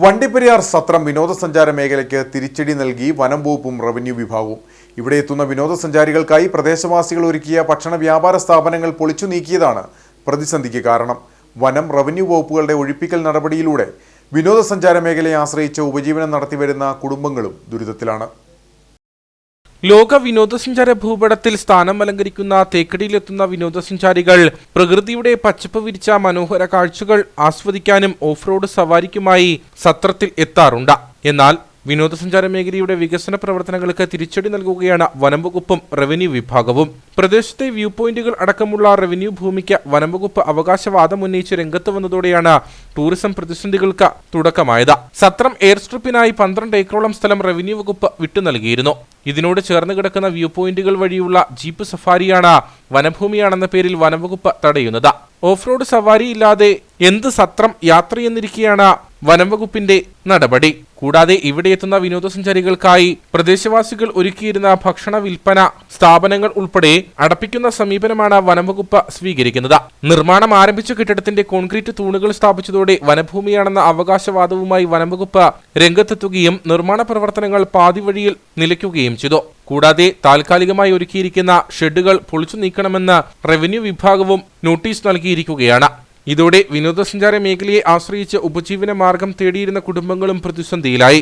വണ്ടിപ്പെരിയാർ സത്രം വിനോദസഞ്ചാര മേഖലയ്ക്ക് തിരിച്ചടി നൽകി വനം വകുപ്പും റവന്യൂ വിഭാഗവും. ഇവിടെ എത്തുന്ന വിനോദസഞ്ചാരികൾക്കായി പ്രദേശവാസികൾ ഒരുക്കിയ ഭക്ഷണ വ്യാപാര സ്ഥാപനങ്ങൾ പൊളിച്ചു നീക്കിയതാണ് പ്രതിസന്ധിക്ക് കാരണം. വനം റവന്യൂ വകുപ്പുകളുടെ ഒഴിപ്പിക്കൽ നടപടിയിലൂടെ വിനോദസഞ്ചാര മേഖലയെ ആശ്രയിച്ച് ഉപജീവനം നടത്തിവരുന്ന കുടുംബങ്ങളും ദുരിതത്തിലാണ്. ലോക വിനോദസഞ്ചാര ഭൂപടത്തിൽ സ്ഥാനം അലങ്കരിക്കുന്ന തേക്കടിയിലെത്തുന്ന വിനോദസഞ്ചാരികൾ പ്രകൃതിയുടെ പച്ചപ്പ് വിരിച്ച മനോഹര കാഴ്ചകൾ ആസ്വദിക്കാനും ഓഫ് റോഡ് സവാരിക്കുമായി സത്രത്തിൽ എത്താറുണ്ട്. എന്നാൽ വിനോദസഞ്ചാര മേഖലയുടെ വികസന പ്രവർത്തനങ്ങൾക്ക് തിരിച്ചടി നൽകുകയാണ് വനംവകുപ്പും റവന്യൂ വിഭാഗവും. പ്രദേശത്തെ വ്യൂ പോയിന്റുകൾ അടക്കമുള്ള റവന്യൂ ഭൂമിക്ക് വനംവകുപ്പ് അവകാശവാദം ഉന്നയിച്ച് രംഗത്ത് വന്നതോടെയാണ് ടൂറിസം പ്രതിസന്ധികൾക്ക് തുടക്കമായത്. സത്രം എയർ സ്ട്രിപ്പിനായി പന്ത്രണ്ട് ഏക്കറോളം സ്ഥലം റവന്യൂ വകുപ്പ് വിട്ടു നൽകിയിരുന്നു. ഇതിനോട് ചേർന്ന് കിടക്കുന്ന വ്യൂ പോയിന്റുകൾ വഴിയുള്ള ജീപ്പ് സഫാരിയാണ് വനഭൂമിയാണെന്ന പേരിൽ വനംവകുപ്പ് തടയുന്നത്. ഓഫ് റോഡ് സവാരി ഇല്ലാതെ എന്ത് സത്രം യാത്രയെന്നിരിക്കെയാണ് വനംവകുപ്പിന്റെ നടപടി. കൂടാതെ ഇവിടെ എത്തുന്ന വിനോദസഞ്ചാരികൾക്കായി പ്രദേശവാസികൾ ഒരുക്കിയിരുന്ന ഭക്ഷണ വിൽപ്പന സ്ഥാപനങ്ങൾ ഉൾപ്പെടെ അടപ്പിക്കുന്ന സമീപനമാണ് വനംവകുപ്പ് സ്വീകരിക്കുന്നത്. നിർമ്മാണം ആരംഭിച്ച കെട്ടിടത്തിന്റെ കോൺക്രീറ്റ് തൂണുകൾ സ്ഥാപിച്ചതോടെ വനഭൂമിയാണെന്ന അവകാശവാദവുമായി വനംവകുപ്പ് രംഗത്തെത്തുകയും നിർമ്മാണ പ്രവർത്തനങ്ങൾ പാതിവഴിയിൽ നിലയ്ക്കുകയും ചെയ്തു. കൂടാതെ താൽക്കാലികമായി ഒരുക്കിയിരിക്കുന്ന ഷെഡുകൾ പൊളിച്ചു നീക്കണമെന്ന് റവന്യൂ വിഭാഗവും നോട്ടീസ് നൽകിയിരിക്കുകയാണ്. ഇതോടെ വിനോദസഞ്ചാര മേഖലയെ ആശ്രയിച്ച് ഉപജീവന മാർഗം തേടിയിരുന്ന കുടുംബങ്ങളും പ്രതിസന്ധിയിലായി